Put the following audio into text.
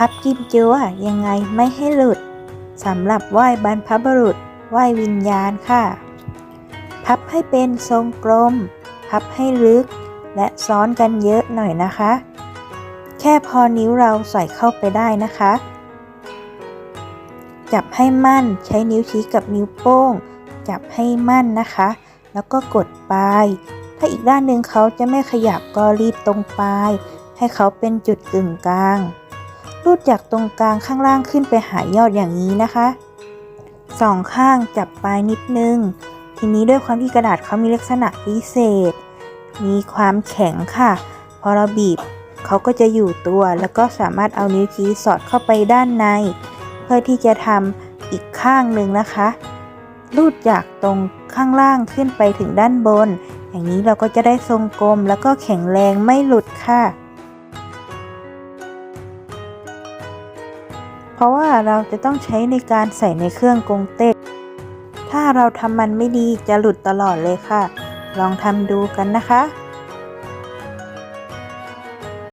พับจิ้มจัวยังไงไม่ให้หลุดสำหรับไหว้บรรพบุรุษไหว้วิญญาณค่ะ พับให้เป็นทรงกลม พับให้ลึก และซ้อนกันเยอะหน่อยนะคะ แค่พอนิ้วเราใส่เข้าไปได้นะคะ จับให้มั่นใช้นิ้วชี้กับนิ้วโป้ง จับให้มั่นนะคะ แล้วก็กดปลาย ถ้าอีกด้านหนึ่งเขาจะไม่ขยับก็รีบตรงปลาย ให้เขาเป็นจุดกึ่งกลาง รูดจากตรงกลางข้างล่างขึ้นไปหายอดอย่างนี้นะคะสองข้างจับปลายนิดนึง ทีนี้ด้วยความที่กระดาษเขามีลักษณะพิเศษ มีความแข็งค่ะ พอเราบีบเขาก็จะอยู่ตัว แล้วก็สามารถเอานิ้วชี้สอดเข้าไปด้านใน เพื่อที่จะทำอีกข้างหนึ่งนะคะ รูดจากตรงข้างล่างขึ้นไปถึงด้านบน อย่างนี้เราก็จะได้ทรงกลมแล้วก็แข็งแรงไม่หลุดค่ะ เพราะว่าเราจะต้องใช้ในการใส่ในเครื่องกงเต็กถ้าเราทำมันไม่ดีจะหลุดตลอดเลยค่ะ ลองทำดูกันนะคะ